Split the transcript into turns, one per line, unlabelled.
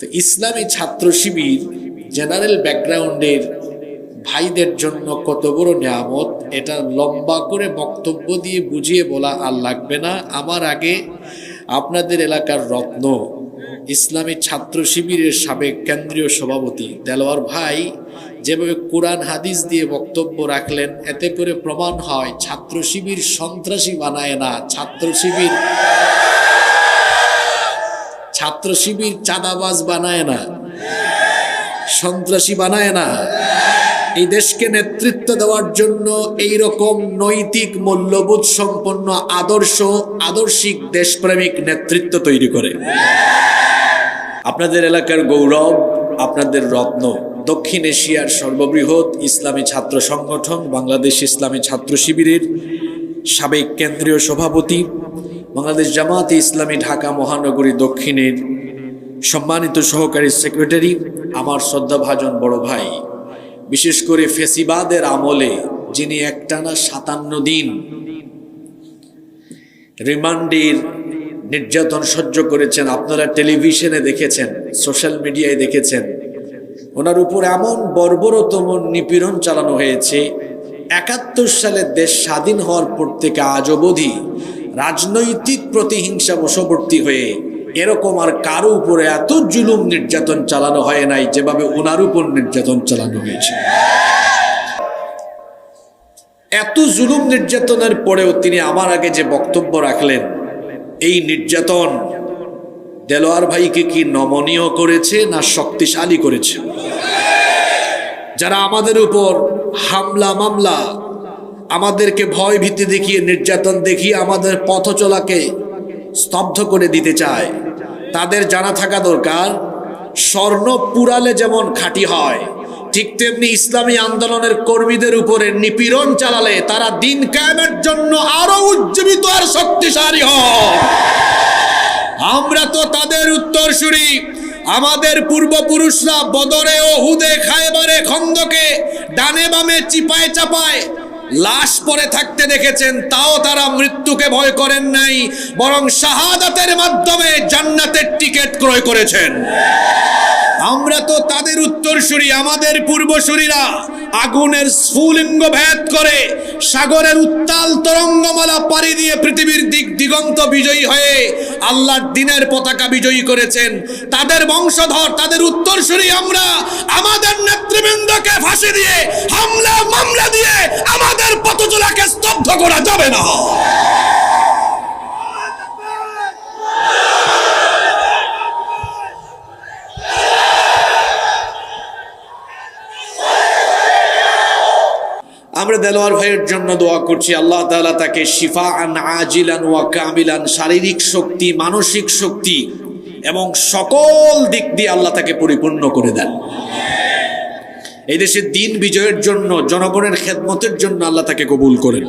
তো ইসলামী ছাত্র শিবির জেনারেল ব্যাকগ্রাউন্ডের ভাইদের জন্য কত বড় নিয়ামত? এটা লম্বা করে বক্তব্য দিয়ে বুঝিয়ে বলা আর লাগবে না। আমার আগে আপনাদের এলাকার রত্ন, ইসলামী ছাত্র শিবিরের সাবেক কেন্দ্রীয় সভাপতি দেলোয়ার ভাই যেভাবে কোরআন হাদিস দিয়ে বক্তব্য রাখলেন, এতে করে প্রমাণ হয় ছাত্র শিবির সন্ত্রাসী বানায় না। ছাত্র শিবির ছাত্র শিবির চাঁদাবাজ বানায় না, সন্ত্রাসী বানায় না। এই দেশকে নেতৃত্ব দেওয়ার জন্য এই রকম নৈতিক, মূল্যবোধ সম্পন্ন, আদর্শ, আদর্শিক দেশপ্রেমিক নেতৃত্ব তৈরি করে। আপনাদের এলাকার গৌরব, আপনাদের রত্ন, দক্ষিণ এশিয়ার সর্ববৃহৎ ইসলামী ছাত্র সংগঠন, বাংলাদেশ ইসলামী ছাত্র শিবিরের সাবেক কেন্দ্রীয় সভাপতি বাংলাদেশ জামাতে ইসলামী ঢাকা মহানগরী দক্ষিণের সম্মানিত সহকারী সেক্রেটারি, আমার শ্রদ্ধাভাজন বড় ভাই। বিশেষ করে ফেসিবাদের আমলে, যিনি একটানা সাতান্ন দিন রিমান্ডের নির্যাতন সহ্য করেছেন, আপনারা টেলিভিশনে দেখেছেন, সোশ্যাল মিডিয়ায় দেখেছেন, ওনার উপর এমন বর্বরতম নিপীড়ন চালানো হয়েছে, একাত্তর সালে দেশ স্বাধীন হওয়ার পর থেকে আজ অবধি রাজনৈতিক প্রতিহিংসা বশবর্তী হয়ে এরকম আর কারও উপরে এত জুলুম নির্যাতন চালানো হয় নাই যেভাবে ওনার উপর নির্যাতন চালানো হয়েছে। এত জুলুম নির্যাতনের পরেও তিনি আমার আগে যে বক্তব্য রাখলেন, এই নির্যাতন দেলোয়ার ভাইকে কি নমনীয় করেছে না শক্তিশালী করেছে? যারা আমাদের উপর হামলা মামলা আমাদেরকে ভয় ভীতি দেখিয়ে নির্যাতন দেখিয়ে আমাদের পথ চলাকে স্তব্ধ করে দিতে চায়। তাদের জানা থাকা দরকার, স্বর্ণ পুরালে যেমন খাঁটি হয়, ঠিক তেমনি ইসলামী আন্দোলনের কর্মীদের উপরে নিপীড়ন চালালে তারা দিন কায়েমের জন্য আরও উজ্জীবিত আর শক্তিশালী হয়। আমরা তো তাদের উত্তরসূরি, আমাদের পূর্বপুরুষরা বদরে ও হুদে খায়বারে খন্দকে ডানে বামে চিপায় চাপায় লাশ পরে থাকতে দেখেছেন, তাও তারা মৃত্যুকে ভয় করেন নাই, বরং শাহাদাতের মাধ্যমে জান্নাতের টিকিট ক্রয় করেছেন। আমরা তো তাদের উত্তরসূরি, আমাদের পূর্বসূরীরা আগুনের স্ফুলিঙ্গ ভেদ করে সাগরের উত্তাল তরঙ্গমালা পাড়ি দিয়ে পৃথিবীর দিক দিগন্ত বিজয়ী হয়ে আল্লাহর দিনের পতাকা বিজয়ী করেছেন। তাদের বংশধর, তাদের উত্তরসূরি আমরা, আমাদের নেতৃবৃন্দকে ফাঁসি দিয়ে, হামলা, মামলা দিয়ে আমাদের পথচলাকে স্তব্ধ করা যাবে না। আমরা দেলোয়ার ভাইয়ের জন্য দোয়া করছি, আল্লাহ তালা তাকে শিফা আন আজিলান ওয়া কামিলান, শারীরিক শক্তি, মানসিক শক্তি এবং সকল দিক দিয়ে আল্লাহ তাকে পরিপূর্ণ করে দেন। এই দেশে দিন বিজয়ের জন্য, জনগণের খেদমতের জন্য আল্লাহ তাকে কবুল করেন।